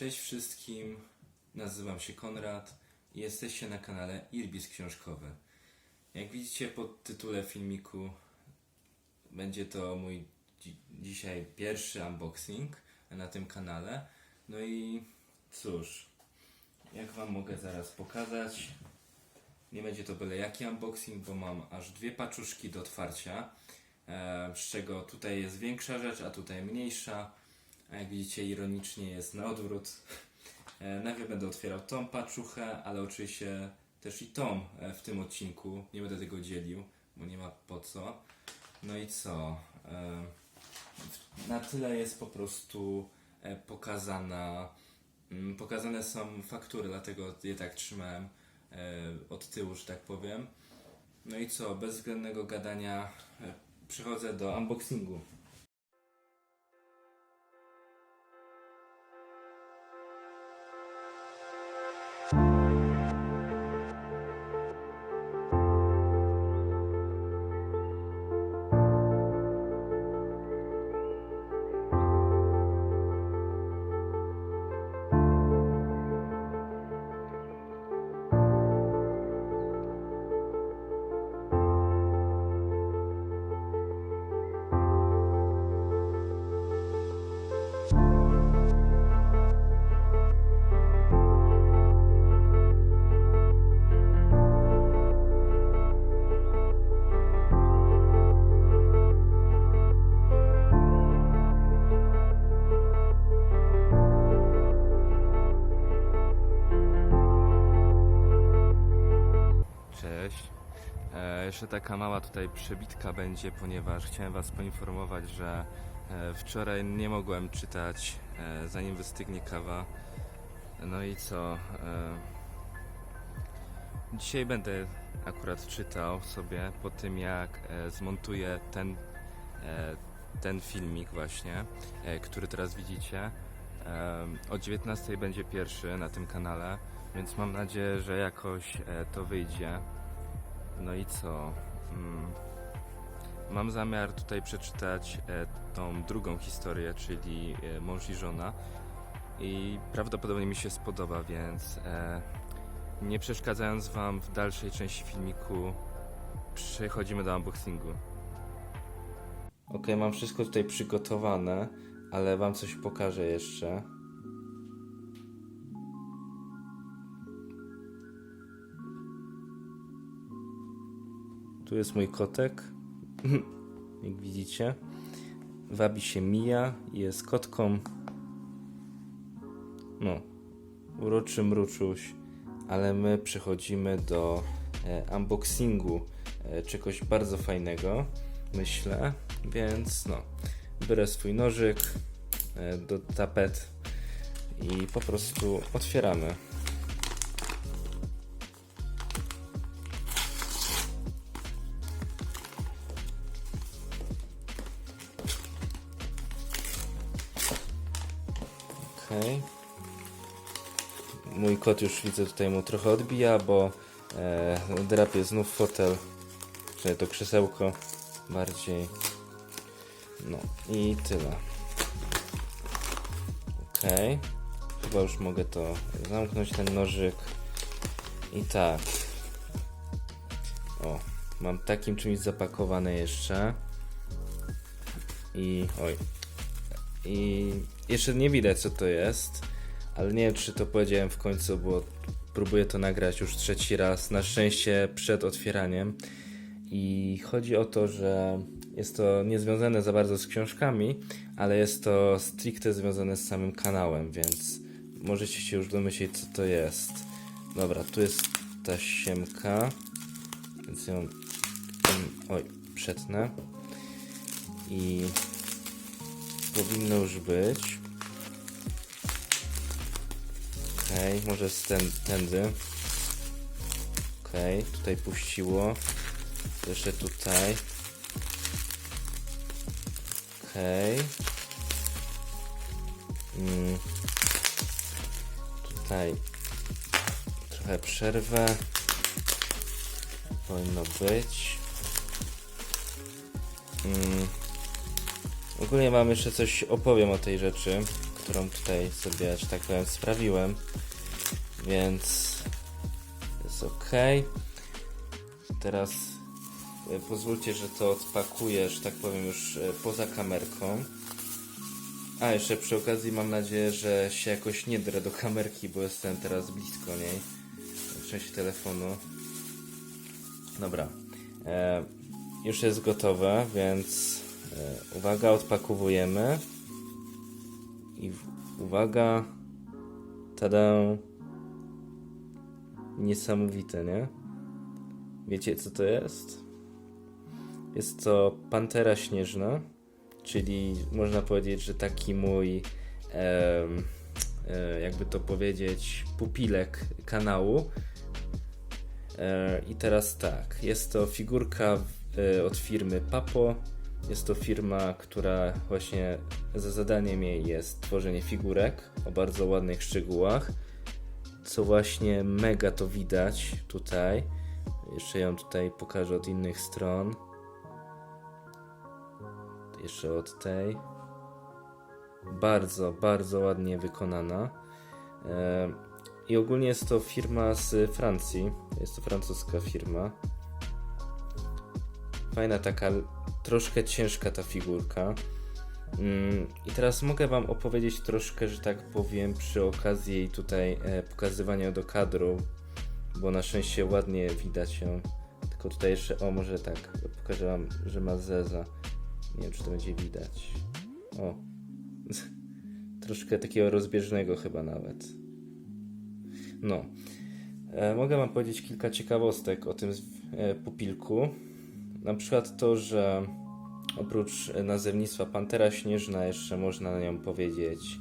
Cześć wszystkim, nazywam się Konrad i jesteście na kanale Irbis Książkowy. Jak widzicie po tytule filmiku, będzie to mój dzi- dzisiaj pierwszy unboxing na tym kanale. No i cóż, jak Wam mogę zaraz pokazać, nie będzie to byle jaki unboxing, bo mam aż dwie paczuszki do otwarcia, e, z czego tutaj jest większa rzecz, a tutaj mniejsza. A jak widzicie, ironicznie jest na odwrót. E, Najpierw będę otwierał tą paczuchę, ale oczywiście też i tą e, w tym odcinku. Nie będę tego dzielił, bo nie ma po co. No i co? E, Na tyle jest po prostu pokazana. mm, Pokazane są faktury, dlatego je tak trzymałem od tyłu, że tak powiem. No i co? Bez względnego gadania przechodzę do unboxingu. Cześć. E, jeszcze taka mała tutaj przebitka będzie, ponieważ chciałem Was poinformować, że e, wczoraj nie mogłem czytać, e, zanim wystygnie kawa. No i co? E, dzisiaj będę akurat czytał sobie po tym, jak e, zmontuję ten, e, ten filmik właśnie, e, który teraz widzicie. E, o 19 będzie pierwszy na tym kanale, więc mam nadzieję, że jakoś e, to wyjdzie. No i co? Mm, Mam zamiar tutaj przeczytać e, tą drugą historię, czyli e, mąż i żona. I prawdopodobnie mi się spodoba, więc e, nie przeszkadzając Wam w dalszej części filmiku, przechodzimy do unboxingu. Ok, mam wszystko tutaj przygotowane, ale Wam coś pokażę jeszcze. Tu jest mój kotek. Jak widzicie. Wabi się Mija. Jest kotką. No. Uroczy mruczuś. Ale my przechodzimy do e, unboxingu e, czegoś bardzo fajnego. Myślę. Więc no. Biorę swój nożyk e, do tapet i po prostu otwieramy. Kot już widzę tutaj mu trochę odbija, bo e, drapie znów fotel, czy to krzesełko bardziej. No i tyle. Okej. Chyba już mogę to zamknąć ten nożyk. I tak. O, mam takim czymś zapakowane jeszcze. I oj, i jeszcze nie widać co to jest, ale nie wiem czy to powiedziałem w końcu, bo próbuję to nagrać już trzeci raz, na szczęście przed otwieraniem. I chodzi o to, że jest to niezwiązane za bardzo z książkami, ale jest to stricte związane z samym kanałem, więc możecie się już domyślić co to jest. Dobra, tu jest ta siemka, więc ją... Oj, przetnę. I powinno już być. Okej, może z ten, tędy. Okej, tutaj puściło. Jeszcze tutaj. Okej. Mm. Tutaj trochę przerwę. Powinno być. Mm. Ogólnie mam jeszcze coś, opowiem o tej rzeczy, którą tutaj sobie, że tak powiem, sprawiłem. Więc jest ok. Teraz e, pozwólcie, że to odpakuję, że tak powiem, już e, poza kamerką. A, jeszcze przy okazji mam nadzieję, że się jakoś nie drę do kamerki, bo jestem teraz blisko niej. W części telefonu. Dobra. E, już jest gotowe, więc e, uwaga, odpakowujemy. I w, uwaga. Tada. Niesamowite, nie? Wiecie co to jest? Jest to pantera śnieżna, czyli można powiedzieć, że taki mój, em, e, jakby to powiedzieć, pupilek kanału. E, I teraz tak, jest to figurka e, od firmy Papo. Jest to firma, która właśnie za zadaniem jej jest tworzenie figurek o bardzo ładnych szczegółach. Co właśnie mega to widać tutaj. Jeszcze ją tutaj pokażę od innych stron. Jeszcze od tej. Bardzo, bardzo ładnie wykonana. E, I ogólnie jest to firma z Francji. Jest to francuska firma. Fajna taka, troszkę ciężka ta figurka. Mm, I teraz mogę Wam opowiedzieć troszkę, że tak powiem, przy okazji jej tutaj e, pokazywania do kadru, bo na szczęście ładnie widać ją. Tylko tutaj jeszcze, o może tak, pokażę Wam, że ma zeza. Nie wiem, czy to będzie widać. O, troszkę takiego rozbieżnego chyba nawet. No, e, mogę Wam powiedzieć kilka ciekawostek o tym e, pupilku. Na przykład to, że oprócz nazewnictwa Pantera Śnieżna jeszcze można na nią powiedzieć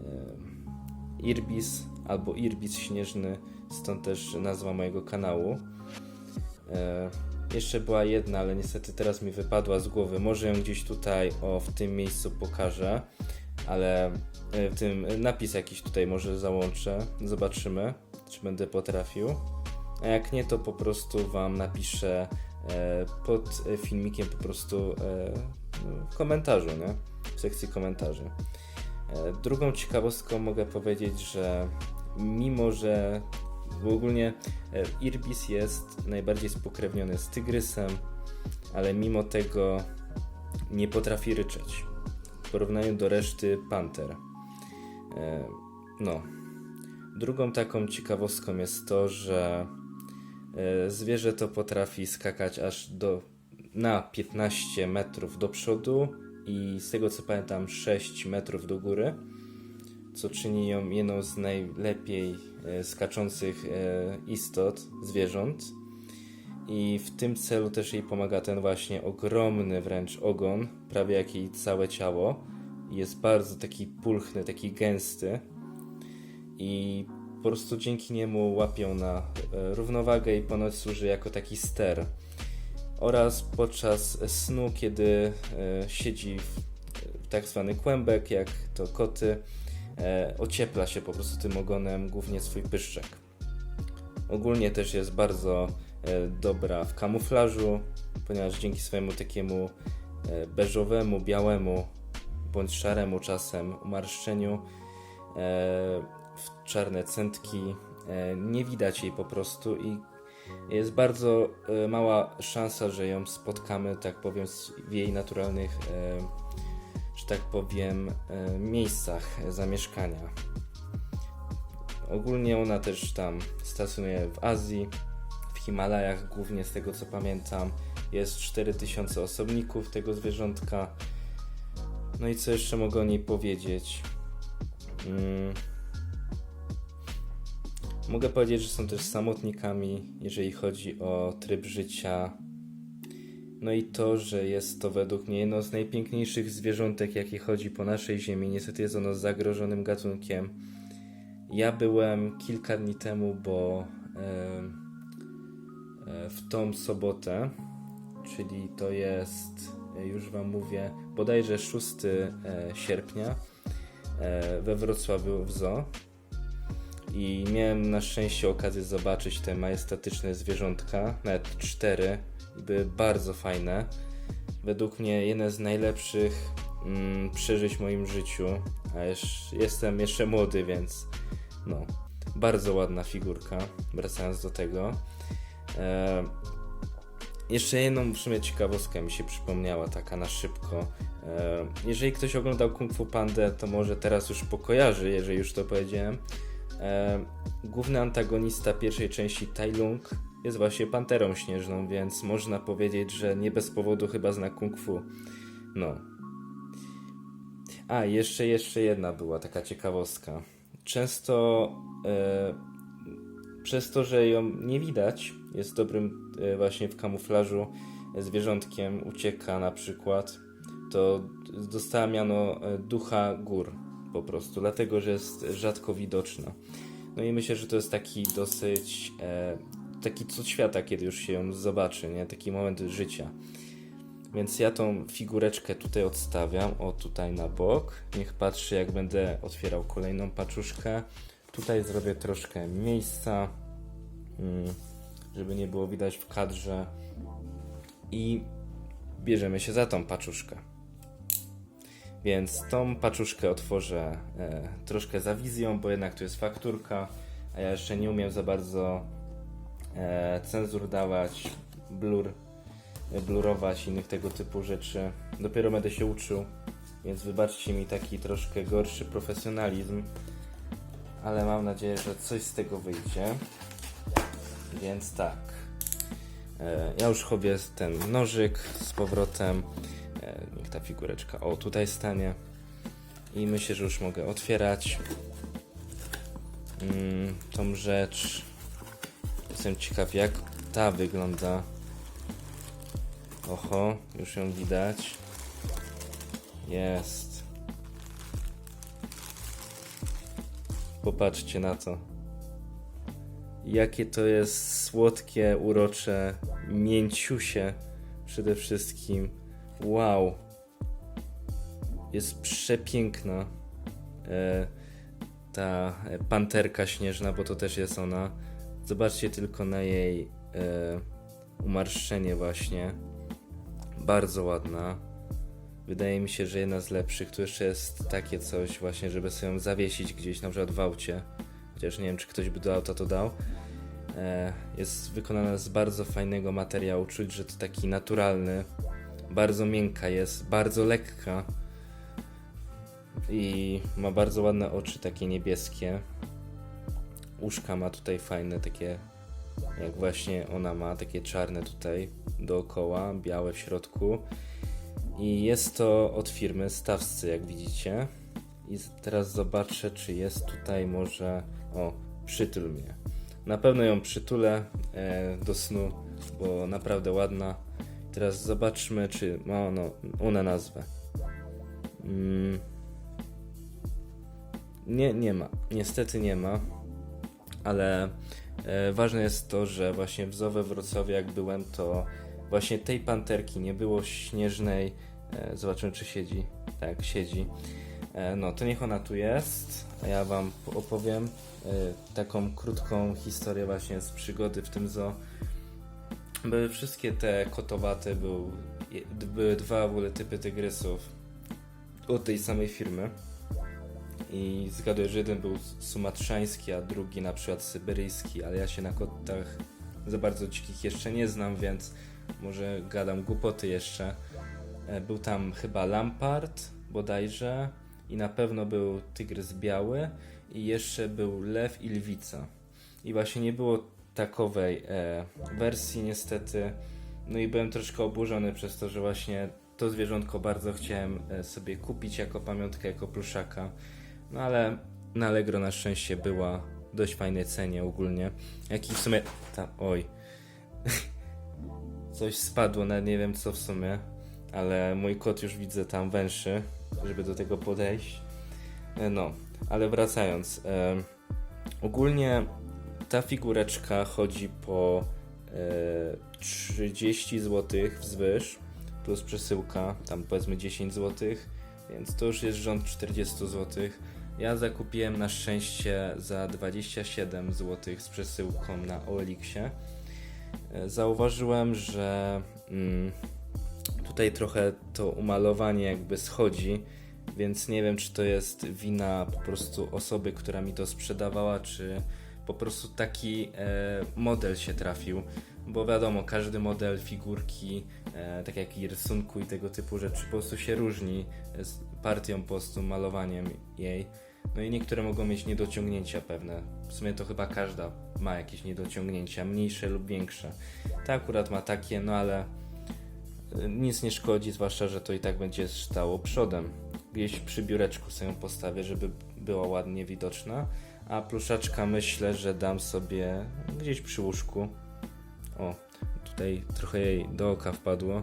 e, Irbis albo Irbis Śnieżny, stąd też nazwa mojego kanału. E, jeszcze była jedna, ale niestety teraz mi wypadła z głowy. Może ją gdzieś tutaj, o w tym miejscu pokażę, ale e, w tym napis jakiś tutaj może załączę. Zobaczymy, czy będę potrafił. A jak nie, to po prostu Wam napiszę pod e, filmikiem po prostu e, no, w komentarzu, nie? W sekcji komentarzy. E, Drugą ciekawostką mogę powiedzieć, że mimo, że bo ogólnie Irbis jest najbardziej spokrewniony z tygrysem, ale mimo tego nie potrafi ryczeć w porównaniu do reszty panter. No. Drugą taką ciekawostką jest to, że zwierzę to potrafi skakać aż do na 15 metrów do przodu i z tego co pamiętam 6 metrów do góry, co czyni ją jedną z najlepiej e, skaczących e, istot, zwierząt. I w tym celu też jej pomaga ten właśnie ogromny wręcz ogon, prawie jak jej całe ciało. Jest bardzo taki pulchny, taki gęsty. I po prostu dzięki niemu łapią na e, równowagę i ponoć służy jako taki ster. Oraz podczas snu, kiedy e, siedzi w, w tak zwany kłębek, jak to koty, e, ociepla się po prostu tym ogonem głównie swój pyszczek. Ogólnie też jest bardzo e, dobra w kamuflażu, ponieważ dzięki swojemu takiemu e, beżowemu, białemu bądź szaremu czasem umarszczeniu e, w czarne centki e, nie widać jej po prostu i jest bardzo e, mała szansa, że ją spotkamy, tak powiem, w jej naturalnych, e, że tak powiem, miejscach zamieszkania. Ogólnie ona też tam stacjonuje w Azji, w Himalajach głównie z tego co pamiętam. Jest 4000 osobników tego zwierzątka. No i co jeszcze mogę o niej powiedzieć? Mm. Mogę powiedzieć, że są też samotnikami, jeżeli chodzi o tryb życia. No i to, że jest to według mnie jedno z najpiękniejszych zwierzątek, jakie chodzi po naszej ziemi. Niestety jest ono zagrożonym gatunkiem. Ja byłem kilka dni temu, bo e, w tą sobotę, czyli to jest, e, już Wam mówię, bodajże 6 e, sierpnia we Wrocławiu w Zoo i miałem na szczęście okazję zobaczyć te majestatyczne zwierzątka, nawet cztery, były bardzo fajne. Według mnie jedne z najlepszych mm, przeżyć w moim życiu. A jeszcze, jestem jeszcze młody, więc no, bardzo ładna figurka. Wracając do tego. E, jeszcze jedną w sumie ciekawostkę mi się przypomniała, taka na szybko. E, jeżeli ktoś oglądał Kung Fu Pandę, to może teraz już pokojarzy, jeżeli już to powiedziałem. E, główny antagonista pierwszej części Tai Lung jest właśnie panterą śnieżną, więc można powiedzieć, że nie bez powodu chyba zna Kung Fu. No. A, jeszcze, jeszcze jedna była taka ciekawostka. Często e, przez to, że ją nie widać, jest dobrym e, właśnie w kamuflażu zwierzątkiem, ucieka na przykład, to dostała miano e, ducha gór po prostu, dlatego że jest rzadko widoczna. No i myślę, że to jest taki dosyć e, taki cud świata, kiedy już się ją zobaczy, nie? Taki moment życia. Więc ja tą figureczkę tutaj odstawiam, o tutaj na bok. Niech patrzy, jak będę otwierał kolejną paczuszkę. Tutaj zrobię troszkę miejsca, mm, żeby nie było widać w kadrze. I bierzemy się za tą paczuszkę. Więc tą paczuszkę otworzę e, troszkę za wizją, bo jednak tu jest fakturka, a ja jeszcze nie umiem za bardzo e, cenzur dawać, blur, blurować, innych tego typu rzeczy. Dopiero będę się uczył, więc wybaczcie mi taki troszkę gorszy profesjonalizm, ale mam nadzieję, że coś z tego wyjdzie. Więc tak. E, ja już chowię ten nożyk z powrotem. E, niech ta figureczka o tutaj stanie. I myślę, że już mogę otwierać mm, tą rzecz. Jestem ciekaw, jak ta wygląda. Oho, już ją widać. Jest. Popatrzcie na to. Jakie to jest słodkie, urocze, mięciusie przede wszystkim. Wow. Jest przepiękna. E, ta panterka śnieżna, bo to też jest ona. Zobaczcie tylko na jej e, umarszczenie właśnie. Bardzo ładna. Wydaje mi się, że jedna z lepszych. Tu jeszcze jest takie coś właśnie, żeby sobie ją zawiesić gdzieś, na przykład w aucie. Chociaż nie wiem, czy ktoś by do auta to dał. E, jest wykonana z bardzo fajnego materiału. Czuć, że to taki naturalny. Bardzo miękka jest, bardzo lekka. I ma bardzo ładne oczy, takie niebieskie. Uszka ma tutaj fajne, takie jak właśnie ona ma, takie czarne tutaj dookoła, białe w środku. I jest to od firmy Stawscy, jak widzicie. I teraz zobaczę, czy jest tutaj może. O, przytul mnie. Na pewno ją przytulę e, do snu, bo naprawdę ładna. Teraz zobaczmy, czy ma ono, ona nazwę. Mm. Nie, nie ma. Niestety nie ma. Ale e, ważne jest to, że właśnie w Zowe Wrocławiu jak byłem, to właśnie tej panterki nie było śnieżnej. E, zobaczymy, czy siedzi. Tak, siedzi. E, no, to niech ona tu jest, a ja wam opowiem e, taką krótką historię właśnie z przygody w tym zoo. Były wszystkie te kotowate, był, były dwa w ogóle typy tygrysów od tej samej firmy. I zgaduję, że jeden był sumatrzański, a drugi na przykład syberyjski, ale ja się na kotach za bardzo dzikich jeszcze nie znam, więc może gadam głupoty jeszcze. E, Był tam chyba Lampard bodajże i na pewno był tygrys biały i jeszcze był lew i lwica. I właśnie nie było takowej e, wersji niestety. No i byłem troszkę oburzony przez to, że właśnie to zwierzątko bardzo chciałem e, sobie kupić jako pamiątkę, jako pluszaka. No ale na Allegro na szczęście była dość fajnej cenie ogólnie. Jak i w sumie... Ta, oj. Coś spadło, nawet nie wiem co w sumie. Ale mój kot już widzę tam węszy, żeby do tego podejść. E, No, ale wracając. ogólnie ta figureczka chodzi po e, 30 zł wzwyż, plus przesyłka, tam powiedzmy 10 zł, więc to już jest rząd 40 zł. Ja zakupiłem na szczęście za 27 zł z przesyłką na OLX-ie. E, Zauważyłem, że mm, tutaj trochę to umalowanie jakby schodzi, więc nie wiem, czy to jest wina po prostu osoby, która mi to sprzedawała, czy po prostu taki e, model się trafił. Bo wiadomo, każdy model figurki, e, tak jak i rysunku i tego typu rzeczy, po prostu się różni z partią po prostu malowaniem jej. No i niektóre mogą mieć niedociągnięcia pewne. W sumie to chyba każda ma jakieś niedociągnięcia, mniejsze lub większe. Ta akurat ma takie, no ale y, nic nie szkodzi, zwłaszcza, że to i tak będzie stało przodem. Gdzieś przy biureczku sobie ją postawię, żeby była ładnie widoczna. A pluszaczka myślę, że dam sobie gdzieś przy łóżku. O, tutaj trochę jej do oka wpadło.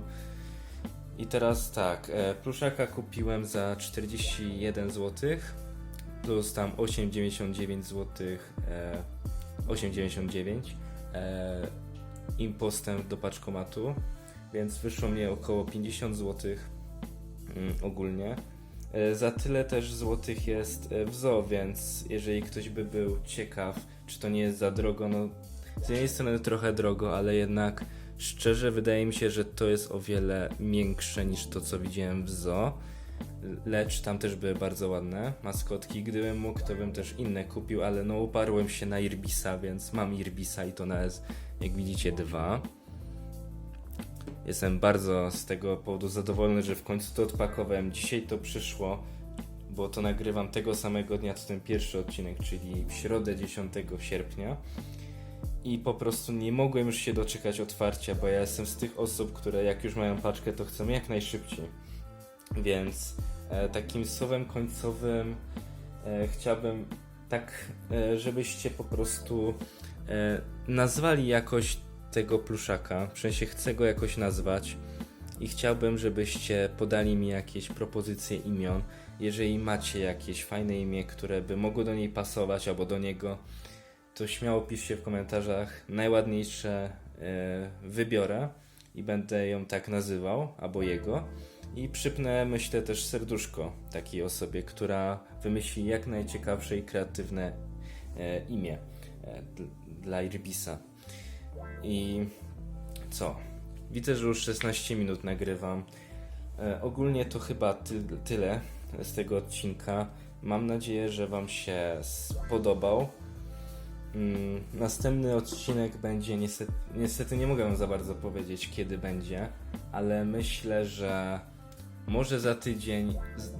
I teraz tak, e, pluszaka kupiłem za 41 zł plus tam 8,99 zł, e, 8,99 e, impostem do paczkomatu, więc wyszło mnie około 50 zł mm, ogólnie. E, za tyle też złotych jest e, w zoo, więc jeżeli ktoś by był ciekaw, czy to nie jest za drogo, no z jednej strony trochę drogo, ale jednak szczerze wydaje mi się, że to jest o wiele miększe niż to, co widziałem w zoo. Lecz tam też były bardzo ładne maskotki. Gdybym mógł, to bym też inne kupił, ale no uparłem się na Irbisa, więc mam Irbisa i to na S, jak widzicie, dwa. Jestem bardzo z tego powodu zadowolony, że w końcu to odpakowałem. Dzisiaj to przyszło, bo to nagrywam tego samego dnia, co ten pierwszy odcinek, czyli w środę 10 sierpnia. I po prostu nie mogłem już się doczekać otwarcia, bo ja jestem z tych osób, które jak już mają paczkę, to chcą jak najszybciej. Więc e, takim słowem końcowym e, chciałbym tak, e, żebyście po prostu e, nazwali jakoś tego pluszaka. W sensie chcę go jakoś nazwać i chciałbym, żebyście podali mi jakieś propozycje imion. Jeżeli macie jakieś fajne imię, które by mogło do niej pasować albo do niego, to śmiało piszcie w komentarzach. Najładniejsze e, wybiorę i będę ją tak nazywał, albo jego. I przypnę, myślę, też serduszko takiej osobie, która wymyśli jak najciekawsze i kreatywne e, imię e, dl- dla Irbisa. I co? Widzę, że już 16 minut nagrywam. E, ogólnie to chyba ty tyle z tego odcinka. Mam nadzieję, że Wam się spodobał. Mm, następny odcinek będzie niestety, niestety nie mogę za bardzo powiedzieć kiedy będzie, ale myślę, że może za tydzień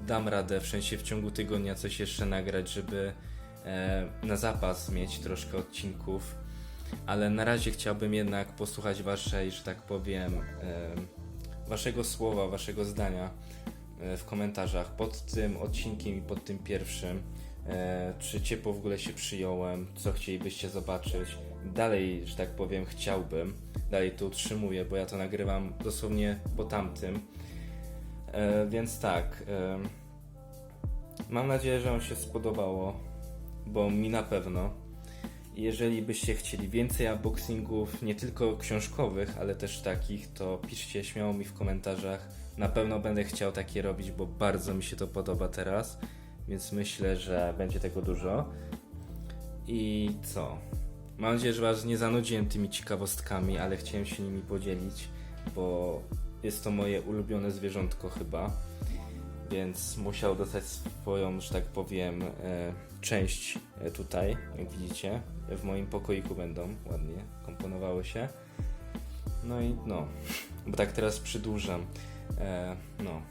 dam radę, w sensie w ciągu tygodnia coś jeszcze nagrać, żeby e, na zapas mieć troszkę odcinków. Ale na razie chciałbym jednak posłuchać waszej, że tak powiem, waszego słowa, waszego zdania e, w komentarzach pod tym odcinkiem i pod tym pierwszym. E, czy ciepło w ogóle się przyjąłem, co chcielibyście zobaczyć. Dalej, że tak powiem, chciałbym, dalej to utrzymuję, bo ja to nagrywam dosłownie po tamtym. E, więc tak, mam nadzieję, że Wam się spodobało, bo mi na pewno. Jeżeli byście chcieli więcej unboxingów, nie tylko książkowych, ale też takich, to piszcie śmiało mi w komentarzach. Na pewno będę chciał takie robić, bo bardzo mi się to podoba teraz, więc myślę, że będzie tego dużo. I co? Mam nadzieję, że Was nie zanudziłem tymi ciekawostkami, ale chciałem się nimi podzielić, bo jest to moje ulubione zwierzątko chyba, więc musiał dostać swoją, że tak powiem, e, część e, tutaj, jak widzicie. W moim pokoiku będą ładnie komponowały się. No i no, bo tak teraz przydłużam. E, no,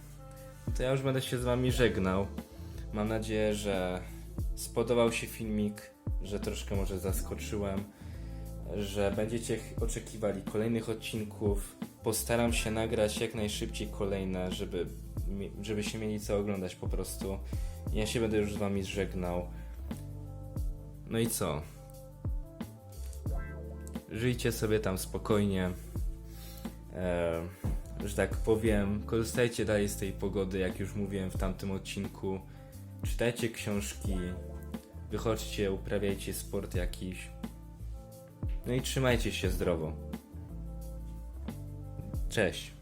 to ja już będę się z Wami żegnał. Mam nadzieję, że spodobał się filmik, że troszkę może zaskoczyłem, że będziecie oczekiwali kolejnych odcinków. Postaram się nagrać jak najszybciej kolejne, żeby, mi- żebyście mieli co oglądać po prostu. Ja się będę już z Wami żegnał. No i co? Żyjcie sobie tam spokojnie. E, że tak powiem, korzystajcie dalej z tej pogody, jak już mówiłem w tamtym odcinku. Czytajcie książki, wychodźcie, uprawiajcie sport jakiś. No i trzymajcie się zdrowo. Cześć.